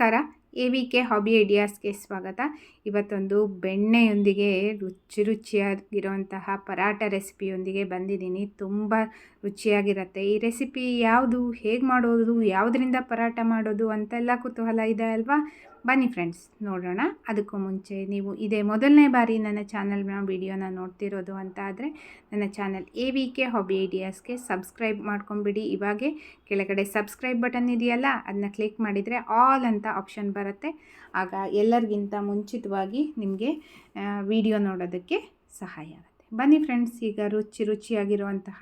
ನಮಸ್ಕಾರ. A V K hobby ಐಡಿಯಾಸ್ಗೆ ಸ್ವಾಗತ. ಇವತ್ತೊಂದು ಬೆಣ್ಣೆಯೊಂದಿಗೆ ರುಚಿ ರುಚಿಯಾಗಿರುವಂತಹ ಪರಾಟ ರೆಸಿಪಿಯೊಂದಿಗೆ ಬಂದಿದ್ದೀನಿ. ತುಂಬ ರುಚಿಯಾಗಿರುತ್ತೆ. ಈ ರೆಸಿಪಿ ಯಾವುದು, ಹೇಗೆ ಮಾಡೋದು, ಯಾವುದರಿಂದ ಪರಾಟ ಮಾಡೋದು ಅಂತೆಲ್ಲ ಕುತೂಹಲ ಇದೆ ಅಲ್ವಾ? ಬನ್ನಿ ಫ್ರೆಂಡ್ಸ್ ನೋಡೋಣ. ಅದಕ್ಕೂ ಮುಂಚೆ ನೀವು ಇದೇ ಮೊದಲನೇ ಬಾರಿ ನನ್ನ ಚಾನಲ್ನ ವಿಡಿಯೋನ ನೋಡ್ತಿರೋದು ಅಂತ ಆದರೆ, ನನ್ನ channel A V K hobby ಐಡಿಯಾಸ್ಗೆ subscribe ಮಾಡ್ಕೊಂಬಿಡಿ ಇವಾಗೆ ಕೆಳಗಡೆ ಸಬ್ಸ್ಕ್ರೈಬ್ ಬಟನ್ ಇದೆಯಲ್ಲ ಅದನ್ನ ಕ್ಲಿಕ್ ಮಾಡಿದರೆ ಆಲ್ ಅಂತ ಆಪ್ಷನ್ ಬರುತ್ತೆ. ಆಗ ಎಲ್ಲರಿಗಿಂತ ಮುಂಚಿತವಾಗಿ ನಿಮಗೆ ವಿಡಿಯೋ ನೋಡೋದಕ್ಕೆ ಸಹಾಯ ಆಗುತ್ತೆ. ಬನ್ನಿ ಫ್ರೆಂಡ್ಸ್ ಈಗ ರುಚಿ ರುಚಿಯಾಗಿರುವಂತಹ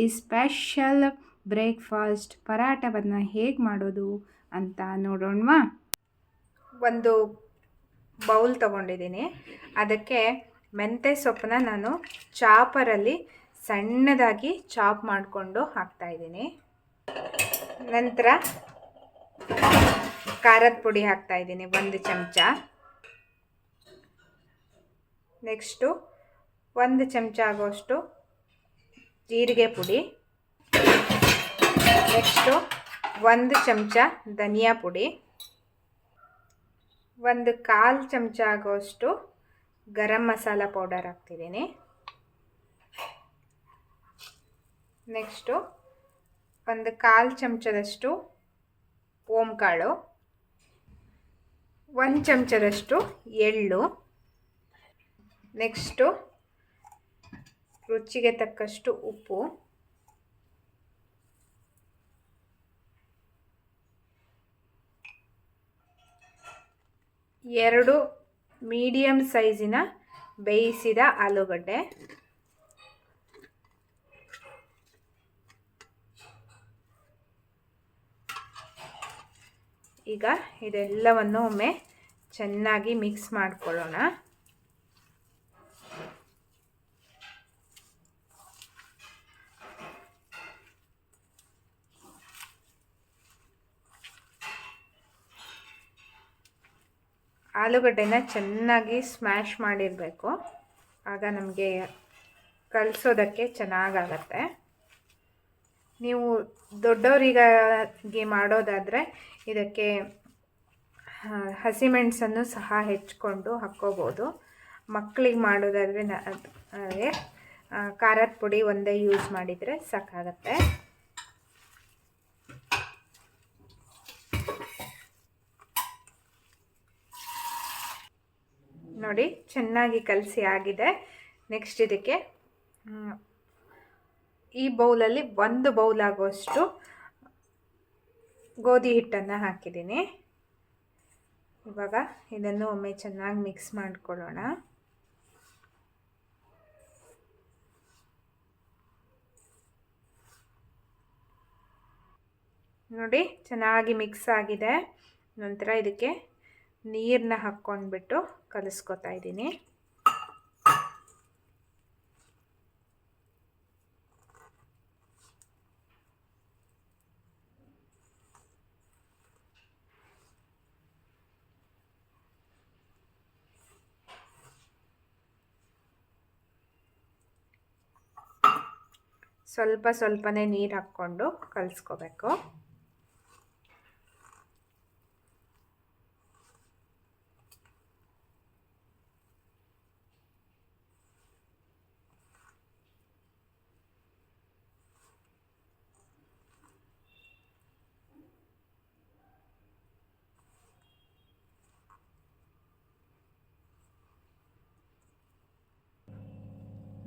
ಈ ಸ್ಪೆಷಲ್ ಬ್ರೇಕ್ಫಾಸ್ಟ್ ಪರಾಟವನ್ನು ಹೇಗೆ ಮಾಡೋದು ಅಂತ ನೋಡೋಣವಾ? ಒಂದು ಬೌಲ್ ತೊಗೊಂಡಿದ್ದೀನಿ. ಅದಕ್ಕೆ ಮೆಂತ್ಯ ಸೊಪ್ಪನ್ನ ನಾನು ಚಾಪರಲ್ಲಿ ಸಣ್ಣದಾಗಿ ಚಾಪ್ ಮಾಡಿಕೊಂಡು ಹಾಕ್ತಾಯಿದ್ದೀನಿ ನಂತರ ಖಾರದ ಪುಡಿ ಹಾಕ್ತಾಯಿದ್ದೀನಿ ಒಂದು ಚಮಚ. ನೆಕ್ಸ್ಟು ಒಂದು ಚಮಚ ಆಗೋಷ್ಟು ಜೀರಿಗೆ ಪುಡಿ. ನೆಕ್ಸ್ಟು ಒಂದು ಚಮಚ ಧನಿಯಾ ಪುಡಿ. ಒಂದು ಕಾಲು ಚಮಚ ಆಗೋಷ್ಟು ಗರಂ ಮಸಾಲ ಪೌಡರ್ ಹಾಕ್ತಿದ್ದೀನಿ. ನೆಕ್ಸ್ಟು ಒಂದು ಕಾಲು ಚಮಚದಷ್ಟು ಓಂಕಾಳು. ಒಂದು ಚಮಚದಷ್ಟು ಎಳ್ಳು. ನೆಕ್ಸ್ಟು ರುಚಿಗೆ ತಕ್ಕಷ್ಟು ಉಪ್ಪು. ಎರಡು ಮೀಡಿಯಮ್ ಸೈಜಿನ ಬೇಯಿಸಿದ ಆಲೂಗಡ್ಡೆ. ಈಗ ಇದೆಲ್ಲವನ್ನು ಒಮ್ಮೆ ಚೆನ್ನಾಗಿ ಮಿಕ್ಸ್ ಮಾಡ್ಕೊಳ್ಳೋಣ. ಆಲೂಗಡ್ಡೆನ ಚೆನ್ನಾಗಿ ಸ್ಮ್ಯಾಶ್ ಮಾಡಿರಬೇಕು. ಆಗ ನಮಗೆ ಕಲಿಸೋದಕ್ಕೆ ಚೆನ್ನಾಗಾಗತ್ತೆ. ನೀವು ದೊಡ್ಡವರಿಗಾಗಿ ಮಾಡೋದಾದರೆ ಇದಕ್ಕೆ ಹಸಿಮೆಣಸನ್ನು ಸಹ ಹೆಚ್ಕೊಂಡು ಹಾಕ್ಕೋಬೋದು. ಮಕ್ಕಳಿಗೆ ಮಾಡೋದಾದರೆ ಖಾರದ ಪುಡಿ ಒಂದೇ ಯೂಸ್ ಮಾಡಿದರೆ ಸಾಕಾಗತ್ತೆ. ನೋಡಿ, ಚೆನ್ನಾಗಿ ಕಲಸಿ ಆಗಿದೆ. ನೆಕ್ಸ್ಟ್ ಇದಕ್ಕೆ ಈ ಬೌಲಲ್ಲಿ ಒಂದು ಬೌಲ್ ಆಗುವಷ್ಟು ಗೋಧಿ ಹಿಟ್ಟನ್ನು ಹಾಕಿದ್ದೀನಿ. ಇವಾಗ ಇದನ್ನು ಒಮ್ಮೆ ಚೆನ್ನಾಗಿ ಮಿಕ್ಸ್ ಮಾಡಿಕೊಳ್ಳೋಣ. ನೋಡಿ, ಚೆನ್ನಾಗಿ ಮಿಕ್ಸ್ ಆಗಿದೆ. ನಂತರ ಇದಕ್ಕೆ ನೀರನ್ನ ಹಾಕ್ಕೊಂಡ್ಬಿಟ್ಟು ಕಲಿಸ್ಕೊತಾ ಇದ್ದೀನಿ. ಸ್ವಲ್ಪ ಸ್ವಲ್ಪನೇ ನೀರು ಹಾಕ್ಕೊಂಡು ಕಲಿಸ್ಕೋಬೇಕು.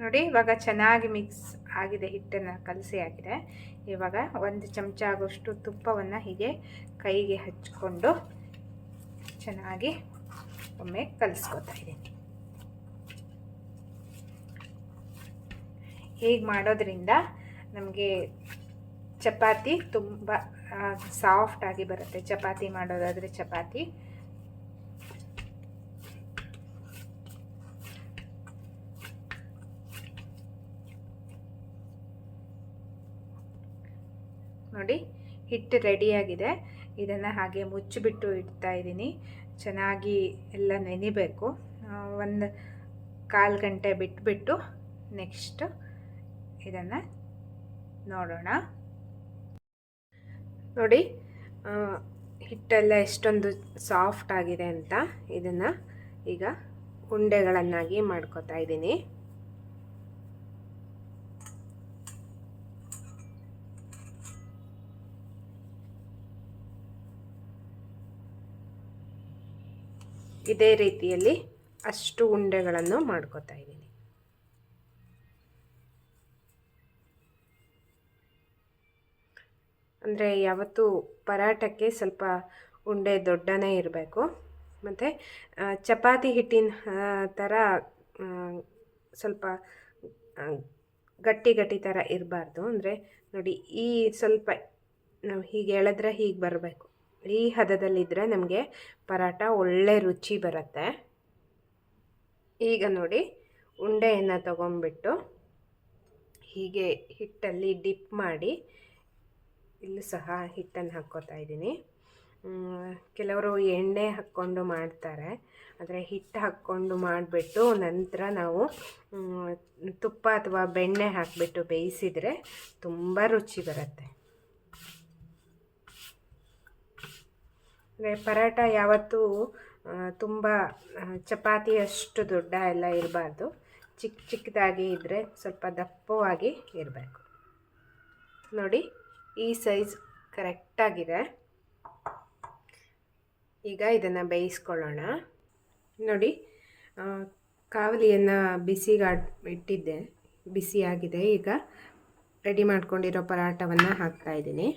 ನೋಡಿ, ಇವಾಗ ಚೆನ್ನಾಗಿ ಮಿಕ್ಸ್ ಆಗಿದೆ, ಹಿಟ್ಟನ್ನು ಕಲಸಿ ಆಗಿದೆ ಇವಾಗ ಒಂದು ಚಮಚ ಆಗೋಷ್ಟು ತುಪ್ಪವನ್ನು ಹೀಗೆ ಕೈಗೆ ಹಚ್ಕೊಂಡು ಚೆನ್ನಾಗಿ ಒಮ್ಮೆ ಕಲಿಸ್ಕೊತಾ ಇದ್ದೀನಿ. ಹೀಗೆ ಮಾಡೋದ್ರಿಂದ ನಮಗೆ ಚಪಾತಿ ತುಂಬ ಸಾಫ್ಟಾಗಿ ಬರುತ್ತೆ. ಚಪಾತಿ ಮಾಡೋದಾದರೆ ಚಪಾತಿ ನೋಡಿ ಹಿಟ್ಟು ರೆಡಿಯಾಗಿದೆ ಇದನ್ನು ಹಾಗೆ ಮುಚ್ಚಿಬಿಟ್ಟು ಇಡ್ತಾ ಇದ್ದೀನಿ. ಚೆನ್ನಾಗಿ ಎಲ್ಲ ನೆನಿಬೇಕು. ಒಂದು ಕಾಲು ಗಂಟೆ ಬಿಟ್ಬಿಟ್ಟು ನೆಕ್ಸ್ಟ್ ಇದನ್ನು ನೋಡೋಣ. ನೋಡಿ ಹಿಟ್ಟೆಲ್ಲ ಎಷ್ಟೊಂದು ಸಾಫ್ಟ್ ಆಗಿದೆ ಅಂತ ಇದನ್ನು ಈಗ ಉಂಡೆಗಳನ್ನಾಗಿ ಮಾಡ್ಕೊತಾ ಇದ್ದೀನಿ. ಇದೇ ರೀತಿಯಲ್ಲಿ ಅಷ್ಟು ಉಂಡೆಗಳನ್ನು ಮಾಡ್ಕೋತಾ ಇದ್ದೀನಿ. ಅಂದರೆ ಯಾವತ್ತೂ ಪರಾಟಕ್ಕೆ ಸ್ವಲ್ಪ ಉಂಡೆ ದೊಡ್ಡನೇ ಇರಬೇಕು. ಮತ್ತು ಚಪಾತಿ ಹಿಟ್ಟಿನ ಥರ ಸ್ವಲ್ಪ ಗಟ್ಟಿ ಗಟ್ಟಿ ಥರ ಇರಬಾರ್ದು. ಅಂದರೆ ನೋಡಿ, ಈ ಸ್ವಲ್ಪ ನಾವು ಹೀಗೆ ಎಳೆದ್ರೆ ಹೀಗೆ ಬರಬೇಕು. ಈ ಹದದಲ್ಲಿದ್ದರೆ ನಮಗೆ ಪರಾಟ ಒಳ್ಳೆ ರುಚಿ ಬರುತ್ತೆ. ಈಗ ನೋಡಿ ಉಂಡೆಯನ್ನು ತಗೊಂಡ್ಬಿಟ್ಟು ಹೀಗೆ ಹಿಟ್ಟಲ್ಲಿ ಡಿಪ್ ಮಾಡಿ ಇಲ್ಲೂ ಸಹ ಹಿಟ್ಟನ್ನು ಹಾಕ್ಕೋತಾ ಇದ್ದೀನಿ. ಕೆಲವರು ಎಣ್ಣೆ ಹಾಕ್ಕೊಂಡು ಮಾಡ್ತಾರೆ. ಆದರೆ ಹಿಟ್ಟು ಹಾಕ್ಕೊಂಡು ಮಾಡಿಬಿಟ್ಟು ನಂತರ ನಾವು ತುಪ್ಪ ಅಥವಾ ಬೆಣ್ಣೆ ಹಾಕಿಬಿಟ್ಟು ಬೇಯಿಸಿದರೆ ತುಂಬ ರುಚಿ ಬರುತ್ತೆ. ಅಂದರೆ ಪರಾಟ ಯಾವತ್ತೂ ತುಂಬ ಚಪಾತಿಯಷ್ಟು ದೊಡ್ಡ ಎಲ್ಲ ಇರಬಾರ್ದು. ಚಿಕ್ಕ ಚಿಕ್ಕದಾಗಿ ಇದ್ದರೆ ಸ್ವಲ್ಪ ದಪ್ಪವಾಗಿ ಇರಬೇಕು. ನೋಡಿ, ಈ ಸೈಜ್ ಕರೆಕ್ಟಾಗಿದೆ ಈಗ ಇದನ್ನು ಬೇಯಿಸ್ಕೊಳ್ಳೋಣ. ನೋಡಿ ಕಾವಲಿಯನ್ನು ಬಿಸಿಗಾಡ್ ಇಟ್ಟಿದ್ದೆ. ಬಿಸಿಯಾಗಿದೆ. ಈಗ ರೆಡಿ ಮಾಡ್ಕೊಂಡಿರೋ ಪರಾಟವನ್ನು ಹಾಕ್ತಾಯಿದ್ದೀನಿ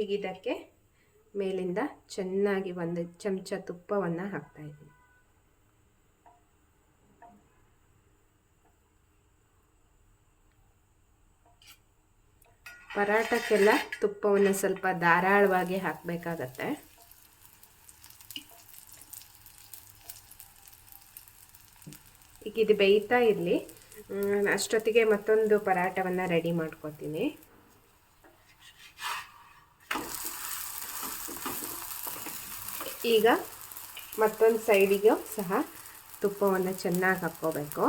ಈಗ ಇದಕ್ಕೆ ಮೇಲಿಂದ ಚೆನ್ನಾಗಿ ಒಂದು ಚಮಚ ತುಪ್ಪವನ್ನು ಹಾಕ್ತಾಯಿದ್ದೀನಿ ಪರಾಟಕ್ಕೆಲ್ಲ ತುಪ್ಪವನ್ನು ಸ್ವಲ್ಪ ಧಾರಾಳವಾಗಿ ಹಾಕಬೇಕಾಗತ್ತೆ. ಈಗ ಇದು ಬೇಯ್ತಾ ಇರಲಿ. ಅಷ್ಟೊತ್ತಿಗೆ ಮತ್ತೊಂದು ಪರಾಟವನ್ನು ರೆಡಿ ಮಾಡ್ಕೋತೀನಿ. ಈಗ ಮತ್ತೊಂದು ಸೈಡಿಗೂ ಸಹ ತುಪ್ಪವನ್ನು ಚೆನ್ನಾಗಿ ಹಾಕ್ಕೋಬೇಕು.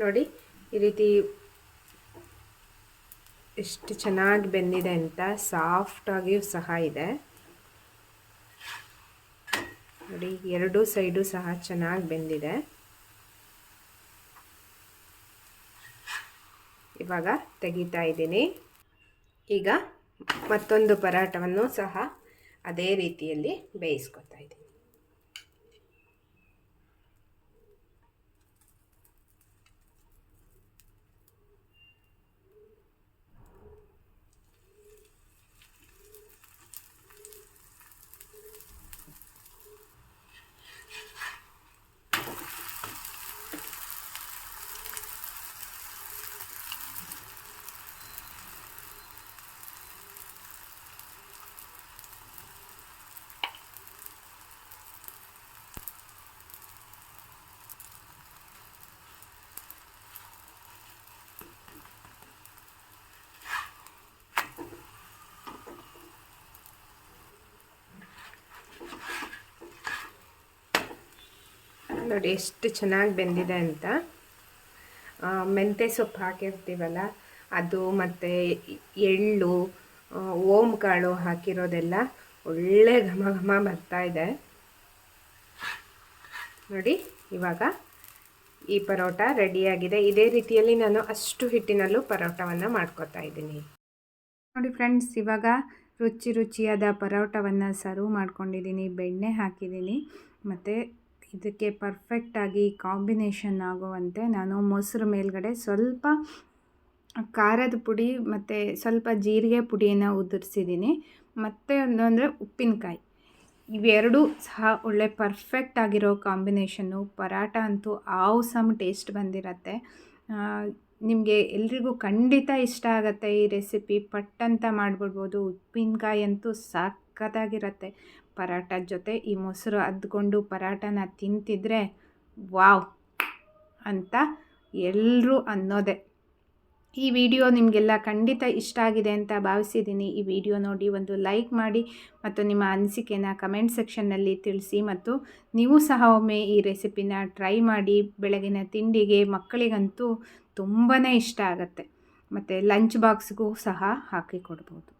ನೋಡಿ ಈ ರೀತಿ ಎಷ್ಟು ಚೆನ್ನಾಗಿ ಬೆಂದಿದೆ ಅಂತ ಸಾಫ್ಟಾಗಿಯೂ ಸಹ ಇದೆ. ನೋಡಿ, ಎರಡೂ ಸೈಡು ಸಹ ಚೆನ್ನಾಗಿ ಬೆಂದಿದೆ. ಇವಾಗ ತೆಗಿತಾ ಇದ್ದೀನಿ. ಈಗ ಮತ್ತೊಂದು ಪರಾಟವನ್ನು ಸಹ ಅದೇ ರೀತಿಯಲ್ಲಿ ಬೇಯಿಸ್ಕೊತಾ ಇದ್ದೀನಿ. ನೋಡಿ ಎಷ್ಟು ಚೆನ್ನಾಗಿ ಬೆಂದಿದೆ ಅಂತ. ಮೆಂತ್ಯ ಸೊಪ್ಪು ಹಾಕಿರ್ತೀವಲ್ಲ, ಅದು ಮತ್ತು ಎಳ್ಳು ಓಮ್ ಕಾಳು ಹಾಕಿರೋದೆಲ್ಲ ಒಳ್ಳೆ ಘಮ ಘಮ ಬರ್ತಾ ಇದೆ. ನೋಡಿ, ಇವಾಗ ಈ ಪರೋಟ ರೆಡಿಯಾಗಿದೆ ಇದೇ ರೀತಿಯಲ್ಲಿ ನಾನು ಅಷ್ಟು ಹಿಟ್ಟಿನಲ್ಲೂ ಪರೋಟವನ್ನು ಮಾಡ್ಕೊತಾ ಇದ್ದೀನಿ. ನೋಡಿ ಫ್ರೆಂಡ್ಸ್ ಇವಾಗ ರುಚಿ ರುಚಿಯಾದ ಪರೋಟವನ್ನು ಸರ್ವ್ ಮಾಡ್ಕೊಂಡಿದ್ದೀನಿ. ಬೆಣ್ಣೆ ಹಾಕಿದ್ದೀನಿ. ಮತ್ತು ಇದಕ್ಕೆ ಪರ್ಫೆಕ್ಟಾಗಿ ಕಾಂಬಿನೇಷನ್ ಆಗುವಂತೆ ನಾನು ಮೊಸರು ಮೇಲ್ಗಡೆ ಸ್ವಲ್ಪ ಖಾರದ ಪುಡಿ ಮತ್ತು ಸ್ವಲ್ಪ ಜೀರಿಗೆ ಪುಡಿಯನ್ನು ಉದುರಿಸಿದ್ದೀನಿ. ಮತ್ತು ಒಂದು ಅಂದರೆ ಉಪ್ಪಿನಕಾಯಿ. ಇವೆರಡೂ ಸಹ ಒಳ್ಳೆ ಪರ್ಫೆಕ್ಟ್ ಆಗಿರೋ ಕಾಂಬಿನೇಷನ್ನು ಪರಾಟ ಅಂತೂ ಆವ್ಸಮ್ ಟೇಸ್ಟ್ ಬಂದಿರತ್ತೆ. ನಿಮಗೆ ಎಲ್ರಿಗೂ ಖಂಡಿತ ಇಷ್ಟ ಆಗುತ್ತೆ ಈ ರೆಸಿಪಿ. ಪಟ್ಟಂತ ಮಾಡಿಬಿಡ್ಬೋದು. ಉಪ್ಪಿನಕಾಯಿ ಅಂತೂ ಸಖತ್ತಾಗಿರುತ್ತೆ. ಪರಾಟ ಜೊತೆ ಈ ಮೊಸರು ಅದ್ಕೊಂಡು ಪರಾಟನ ತಿಂತಿದ್ರೆ ವಾವ್ ಅಂತ ಎಲ್ಲರೂ ಅನ್ನೋದೆ. ಈ ವಿಡಿಯೋ ನಿಮಗೆಲ್ಲ ಖಂಡಿತ ಇಷ್ಟ ಆಗಿದೆ ಅಂತ ಭಾವಿಸಿದ್ದೀನಿ. ಈ ವಿಡಿಯೋ ನೋಡಿ ಒಂದು ಲೈಕ್ ಮಾಡಿ ಮತ್ತು ನಿಮ್ಮ ಅನಿಸಿಕೆನ ಕಮೆಂಟ್ ಸೆಕ್ಷನ್ನಲ್ಲಿ ತಿಳಿಸಿ ಮತ್ತು ನೀವು ಸಹ ಒಮ್ಮೆ ಈ ರೆಸಿಪಿನ ಟ್ರೈ ಮಾಡಿ. ಬೆಳಗಿನ ತಿಂಡಿಗೆ ಮಕ್ಕಳಿಗಂತೂ ತುಂಬಾ ಇಷ್ಟ ಆಗುತ್ತೆ. ಮತ್ತು ಲಂಚ್ ಬಾಕ್ಸ್ಗೂ ಸಹ ಹಾಕಿ ಕೊಡ್ಬೋದು.